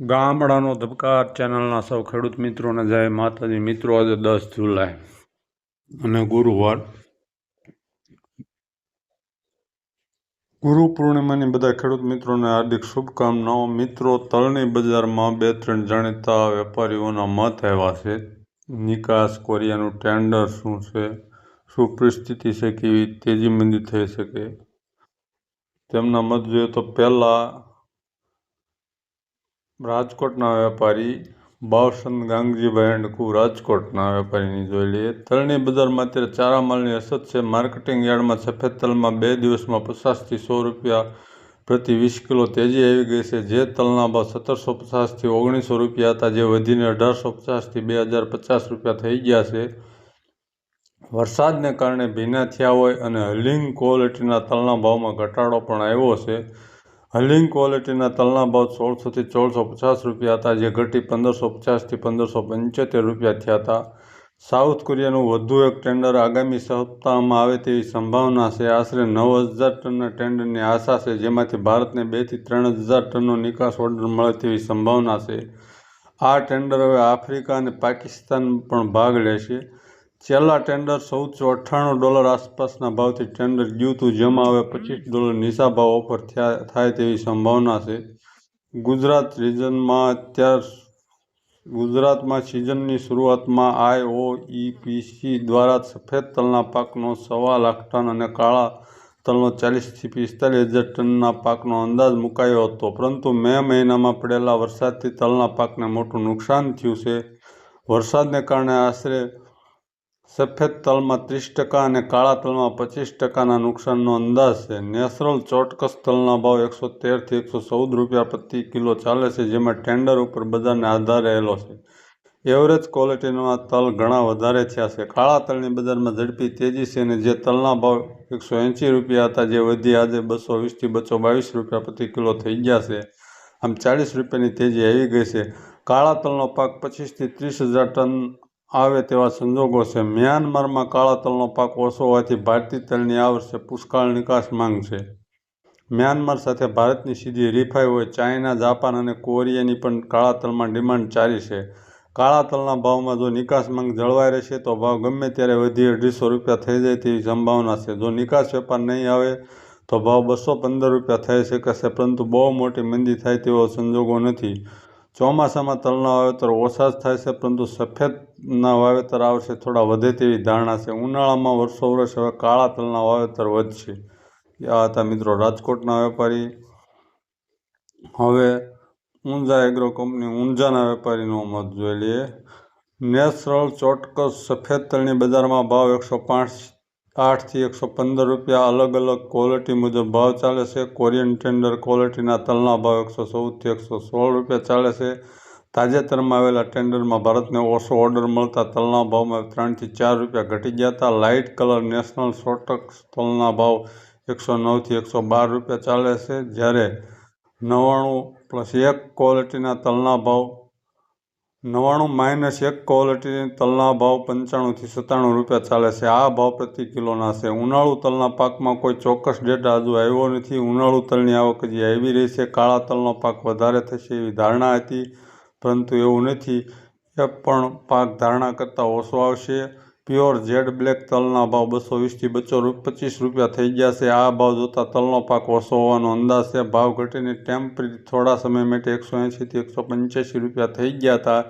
ગામડાનો ધબકાર ચેનલના સૌ ખેડૂત મિત્રોને જય માતાજી. મિત્રો, આજે દસ જુલાઈ અને ગુરુવાર. ગુરુ પૂર્ણિમાની બધા ખેડૂત મિત્રોને હાર્દિક શુભકામનાઓ. મિત્રો, તલની બજારમાં બે ત્રણ જાણીતા વેપારીઓના મત આવ્યા છે. નિકાસ કોરિયાનું ટેન્ડર શું છે? શું પરિસ્થિતિ છે? કેવી તેજી મંદી થઈ શકે? તેમના મત જોઈએ તો પહેલાં રાજકોટના વેપારી ભાવસંત ગાંગજીભાઈ કુ રાજકોટના વેપારીની જોઈ લઈએ. તલની બજારમાં અત્યારે ચારા માલની અછત છે. માર્કેટિંગ યાર્ડમાં સફેદ તલમાં બે દિવસમાં પચાસથી સો રૂપિયા પ્રતિ વીસ કિલો તેજી આવી ગઈ છે. જે તલના ભાવ સત્તરસો પચાસથી ઓગણીસો રૂપિયા હતા, જે વધીને અઢારસો પચાસથી બે હજાર પચાસ રૂપિયા થઈ ગયા છે. વરસાદને કારણે ભીના થયા હોય અને હલિંગ ક્વોલિટીના તલના ભાવમાં ઘટાડો પણ આવ્યો છે. હલિંગ ક્વોલિટીના તલના ભાવ સોળસોથી ચૌદસો પચાસ રૂપિયા હતા, જે ઘટી પંદરસો પચાસથી પંદરસો પંચોતેર રૂપિયા થયા હતા. સાઉથ કોરિયાનું વધુ એક ટેન્ડર આગામી સપ્તાહમાં આવે તેવી સંભાવના છે. આશરે નવ હજાર ટનના ટેન્ડરની આશા છે, જેમાંથી ભારતને બેથી ત્રણ હજાર ટનનો નિકાસ ઓર્ડર મળે તેવી સંભાવના છે. આ ટેન્ડર હવે આફ્રિકા અને પાકિસ્તાન પણ ભાગ લેશે. છેલ્લા ટેન્ડર ચૌદસો અઠ્ઠાણું ડોલર આસપાસના ભાવથી ટેન્ડર ગયું હતું જેમાં હવે પચીસ ડોલર નીચા ભાવ ઓફર થયા તેવી સંભાવના છે. ગુજરાત રિજનમાં અત્યાર ગુજરાતમાં સિઝનની શરૂઆતમાં આઈઓઈપીસી દ્વારા સફેદ તલના પાકનો સવા લાખ ટન અને કાળા તલનો ચાલીસથી પિસ્તાલીસ હજાર ટનના પાકનો અંદાજ મુકાયો હતો. પરંતુ મે મહિનામાં પડેલા વરસાદથી તલના પાકને મોટું નુકસાન થયું છે. વરસાદને કારણે આશરે સફેદ તલમાં ત્રીસ ટકા અને કાળા તલમાં પચીસ ટકાના નુકસાનનો અંદાજ છે. નેચરલ ચોટકસ તલના ભાવ એકસો તેરથી એકસો ચૌદ રૂપિયા પ્રતિ કિલો ચાલે છે, જેમાં ટેન્ડર ઉપર બજારને આધાર રહેલો છે. એવરેજ ક્વોલિટીના તલ ઘણા વધારે થયા છે. કાળા તલની બજારમાં ઝડપી તેજી છે અને જે તલના ભાવ એકસો એંશી રૂપિયા હતા, જે વધી આજે બસો વીસથી બસો બાવીસ રૂપિયા પ્રતિ કિલો થઈ ગયા છે. આમ ચાલીસ રૂપિયાની તેજી આવી ગઈ છે. કાળા તલનો પાક પચીસથી ત્રીસ હજાર ટન આવે તેવા સંજોગો છે. મ્યાનમારમાં કાળા તલનો પાક ઓછો હોવાથી ભારતીય તલની આ વર્ષે પુષ્કળ નિકાસ માંગ છે. મ્યાનમાર સાથે ભારતની સીધી હરીફાઈ હોય ચાઇના, જાપાન અને કોરિયાની પણ કાળા તલમાં ડિમાન્ડ ચાલી છે. કાળા તલના ભાવમાં જો નિકાસ માંગ જળવાઈ રહેશે તો ભાવ ગમે ત્યારે વધી અઢીસો રૂપિયા થઈ જાય તેવી સંભાવના છે. જો નિકાસ વેપાર નહીં આવે તો ભાવ બસો પંદર રૂપિયા થઈ શકે પરંતુ બહુ મોટી મંદી થાય તેવો સંજોગો નથી. ચોમાસામાં તલના વાવેતર ઓછા જ થાય છે, પરંતુ સફેદના વાવેતર આવશે થોડા વધે તેવી ધારણા છે. ઉનાળામાં વર્ષો વર્ષ હવે કાળા તલના વાવેતર વધશે. આ હતા મિત્રો રાજકોટના વેપારી. હવે ઊંઝા એગ્રો કંપની ઊંઝાના વેપારીનો મત જોઈ લઈએ. નેચરલ ચોટકસ સફેદ તલની બજારમાં ભાવ એકસો પાંચ આઠથી એકસો પંદર રૂપિયા અલગ અલગ ક્વોલિટી મુજબ ભાવ ચાલે છે. કોરિયન ટેન્ડર ક્વોલિટીના તલના ભાવ એકસો ચૌદથી એકસો સોળ રૂપિયા ચાલે છે. તાજેતરમાં આવેલા ટેન્ડરમાં ભારતને ઓછો ઓર્ડર મળતા તલના ભાવમાં ત્રણથી ચાર રૂપિયા ઘટી ગયા હતા. લાઇટ કલર નેશનલ સોટક્સ તલના ભાવ એકસો નવથી એકસો બાર રૂપિયા ચાલે છે. જ્યારે નવ્વાણું પ્લસ એક ક્વોલિટીના તલના ભાવ નવ્વાણું માઇનસ એક ક્વોલિટીની તલના ભાવ પંચાણુંથી સત્તાણું રૂપિયા ચાલે છે. આ ભાવ પ્રતિ કિલોના છે. ઉનાળુ તલના પાકમાં કોઈ ચોક્કસ ડેટા હજુ આવ્યો નથી. ઉનાળુ તલની આવક હજી આવી રહી છે. કાળા તલનો પાક વધારે થશે એવી ધારણા હતી, પરંતુ એવું નથી. એ પણ પાક ધારણા કરતાં ઓછો આવશે. પ્યોર જેડ બ્લેક તલના ભાવ બસો વીસથી બસો પચીસ રૂપિયા થઈ ગયા છે. આ ભાવ જોતાં તલનો પાક ઓછો હોવાનો અંદાજ છે. ભાવ ઘટીને ટેમ્પરી થોડા સમય માટે એકસો એંશીથી એકસો પંચ્યાસી રૂપિયા થઈ ગયા હતા,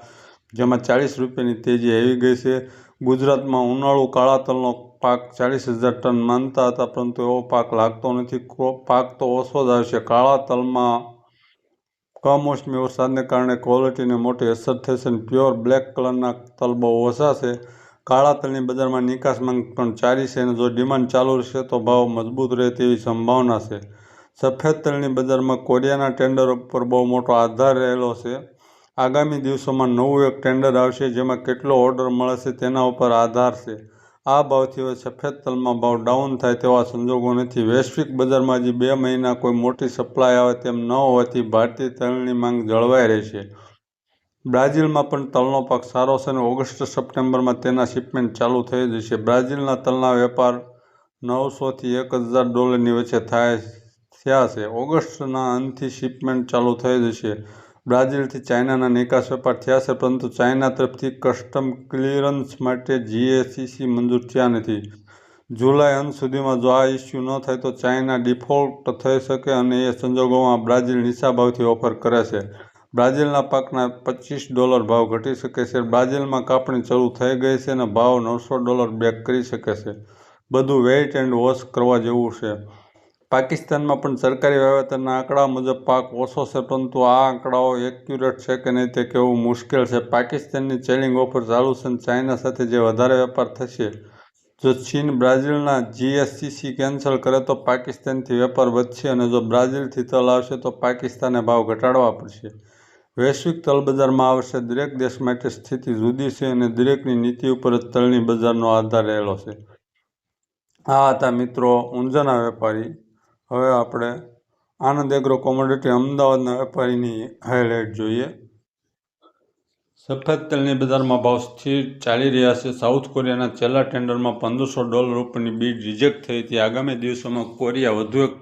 જેમાં ચાળીસ રૂપિયાની તેજી આવી ગઈ છે. ગુજરાતમાં ઉનાળુ કાળા તલનો પાક ચાલીસ હજાર ટન માનતા હતા, પરંતુ એવો પાક લાગતો નથી. પાક તો ઓછો જ આવશે. કાળા તલમાં કમોસમી વરસાદને કારણે ક્વોલિટીને મોટી અસર થશે અને પ્યોર બ્લેક કલરના તલ બહુ ઓછા છે. કાળા તલની બજારમાં નિકાસ માંગ પણ ચારી છે અને જો ડિમાન્ડ ચાલુ રહેશે તો ભાવ મજબૂત રહે તેવી સંભાવના છે. સફેદ તલની બજારમાં કોરિયાના ટેન્ડર ઉપર બહુ મોટો આધાર રહેલો છે. આગામી દિવસોમાં નવું એક ટેન્ડર આવશે જેમાં કેટલો ઓર્ડર મળે છે તેના ઉપર આધાર છે. આ ભાવથી હવે સફેદ તલમાં ભાવ ડાઉન થાય તેવા સંજોગો નથી. વૈશ્વિક બજારમાં હજી બે મહિના કોઈ મોટી સપ્લાય આવે તેમ ન હોવાથી ભારતીય તલની માંગ જળવાઈ રહેશે બ્રાઝિલમાં પણ તલનો પાક સારો છે અને ઓગસ્ટ સપ્ટેમ્બરમાં તેના શિપમેન્ટ ચાલુ થઈ જશે બ્રાઝિલના તલના વેપાર નવસોથી એક હજાર ડોલરની વચ્ચે થાય થયા છે. ઓગસ્ટના અંતથી શિપમેન્ટ ચાલુ થઈ જશે બ્રાઝિલથી ચાઇનાના નિકાસ વેપાર થયા છે, પરંતુ ચાઇના તરફથી કસ્ટમ ક્લિયરન્સ માટે જીએસીસી મંજૂર થયા નથી. જુલાઈ અંત સુધીમાં જો આ ઇસ્યુ ન થાય તો ચાઇના ડિફોલ્ટ થઈ શકે અને એ સંજોગોમાં બ્રાઝિલ નિશાભાવથી ઓફર કરે છે. બ્રાઝિલના પાકના પચીસ ડોલર ભાવ ઘટી શકે છે. બ્રાઝિલમાં કાપણી શરૂ થઈ ગઈ છે અને ભાવ નવસો ડોલર બેક કરી શકે છે. બધું વેઇટ એન્ડ વોશ કરવા જેવું છે. પાકિસ્તાનમાં પણ સરકારી વાવેતરના આંકડા મુજબ પાક ઓછો છે, પરંતુ આ આંકડાઓ એક્યુરેટ છે કે નહીં તે કહેવું મુશ્કેલ છે. પાકિસ્તાનની ચેલિંગ ઓફર ચાલુ છે અને ચાઇના સાથે જે વધારે વેપાર થશે, જો ચીન બ્રાઝિલના જીએસસીસી કેન્સલ કરે તો પાકિસ્તાનથી વેપાર વધશે અને જો બ્રાઝિલથી તલ આવશે તો પાકિસ્તાને ભાવ ઘટાડવા પડશે. વૈશ્વિક તલ બજારમાં આવશે. દરેક દેશ માટે સ્થિતિ જુદી છે અને દરેકની નીતિ ઉપર જ તલની બજારનો આધાર રહેલો છે. આ હતા મિત્રો ઊંઝાના વેપારી. હવે આપણે આનંદ એગ્રો કોમોડિટી અમદાવાદના વેપારીની હાઇલાઇટ જોઈએ. સફેદ તેલની બજારમાં ભાવ સ્થિર ચાલી રહ્યા છે. સાઉથ કોરિયાના છેલ્લા ટેન્ડરમાં પંદરસો ડોલર ઉપરની બીડ રિજેક્ટ થઈ હતી. આગામી દિવસોમાં કોરિયા વધુ એક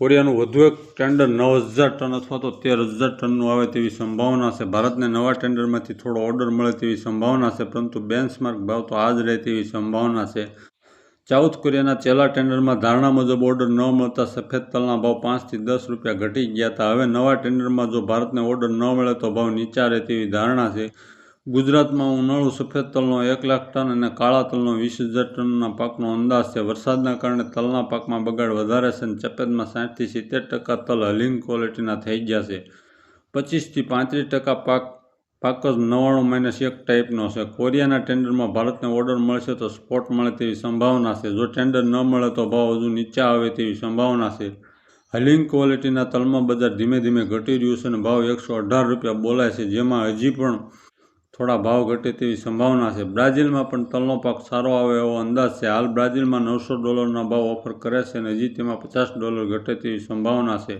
કોરિયાનું વધુ એક ટેન્ડર નવ હજાર ટન અથવા તો તેર હજાર ટનનું આવે તેવી સંભાવના છે. ભારતને નવા ટેન્ડરમાંથી થોડો ઓર્ડર મળે તેવી સંભાવના છે, પરંતુ બેન્ચમાર્ક ભાવ તો આ જ રહે તેવી સંભાવના છે. સાઉથ કોરિયાના છેલ્લા ટેન્ડરમાં ધારણા મુજબ ઓર્ડર ન મળતા સફેદ તલના ભાવ પાંચથી દસ રૂપિયા ઘટી ગયા હતા. હવે નવા ટેન્ડરમાં જો ભારતને ઓર્ડર ન મળે તો ભાવ નીચા રહે તેવી ધારણા છે. ગુજરાતમાં ઉનાળુ સફેદ તલનો એક લાખ ટન અને કાળા તલનો વીસ હજાર ટનના પાકનો અંદાજ છે. વરસાદના કારણે તલના પાકમાં બગાડ વધારે છે અને સફેદમાં સાઠથી સિત્તેર ટકા તલ હલિંગ ક્વોલિટીના થઈ ગયા છે. પચીસથી પાંત્રીસ ટકા પાક પાક જ નવ્વાણું માઇનસ એક ટાઈપનો છે. કોરિયાના ટેન્ડરમાં ભારતને ઓર્ડર મળશે તો સ્પોટ મળે તેવી સંભાવના છે. જો ટેન્ડર ન મળે તો ભાવ હજુ નીચા આવે તેવી સંભાવના છે. હલિંગ ક્વોલિટીના તલમાં બજાર ધીમે ધીમે ઘટી રહ્યું છે અને ભાવ એકસો અઢાર રૂપિયા બોલાય છે, જેમાં હજી પણ થોડા ભાવ ઘટે તેવી સંભાવના છે. બ્રાઝિલમાં પણ તલનો પાક સારો આવે એવો અંદાજ છે. હાલ બ્રાઝિલમાં નવસો ડોલરના ભાવ ઓફર કરે છે અને હજી તેમાં પચાસ ડોલર ઘટે તેવી સંભાવના છે.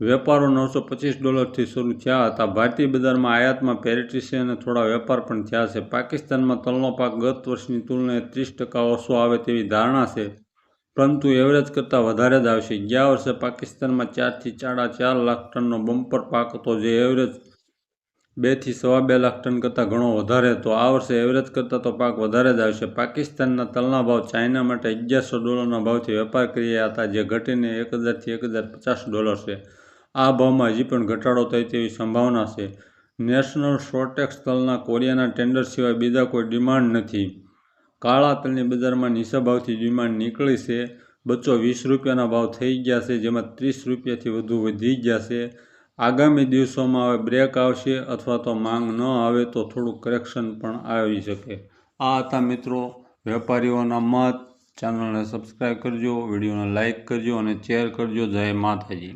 વેપારો નવસો પચીસ ડોલરથી શરૂ થયા હતા. ભારતીય બજારમાં આયાતમાં પેરિટી છે અને થોડા વેપાર પણ થયા છે. પાકિસ્તાનમાં તલનો પાક ગત વર્ષની તુલનાએ ત્રીસ ટકા ઓછો આવે તેવી ધારણા છે. પરંતુ એવરેજ કરતાં વધારે જ આવશે. ગયા વર્ષે પાકિસ્તાનમાં ચારથી સાડા ચાર લાખ ટનનો બમ્પર પાક હતો, જે એવરેજ બેથી સવા બે લાખ ટન કરતાં ઘણો વધારે હતો આ વર્ષે એવરેજ કરતાં તો પાક વધારે જ આવશે. પાકિસ્તાનના તલના ભાવ ચાઇના માટે અગિયારસો ડોલરના ભાવથી વેપાર કર્યા હતા, જે ઘટીને એક હજારથી એક હજાર પચાસ ડોલર છે. આ ભાવમાં હજી પણ ઘટાડો થાય તેવી સંભાવના છે. નેશનલ શોર્ટેક્સ તલના કોરિયાના ટેન્ડર સિવાય બીજા કોઈ ડિમાન્ડ નથી. કાળા તલની બજારમાં નીચા ભાવથી ડિમાન્ડ નીકળી છે. બચ્ચો વીસ રૂપિયાના ભાવ થઈ ગયા છે, જેમાં ત્રીસ રૂપિયાથી વધુ વધી ગયા છે. આગામી દિવસોમાં હવે બ્રેક આવશે અથવા તો માંગ ન આવે તો થોડું કરેક્શન પણ આવી શકે. આ હતા મિત્રો વેપારીઓના મત. ચેનલને સબસ્ક્રાઈબ કરજો, વિડીયોને લાઇક કરજો અને શેર કરજો. જય માતાજી.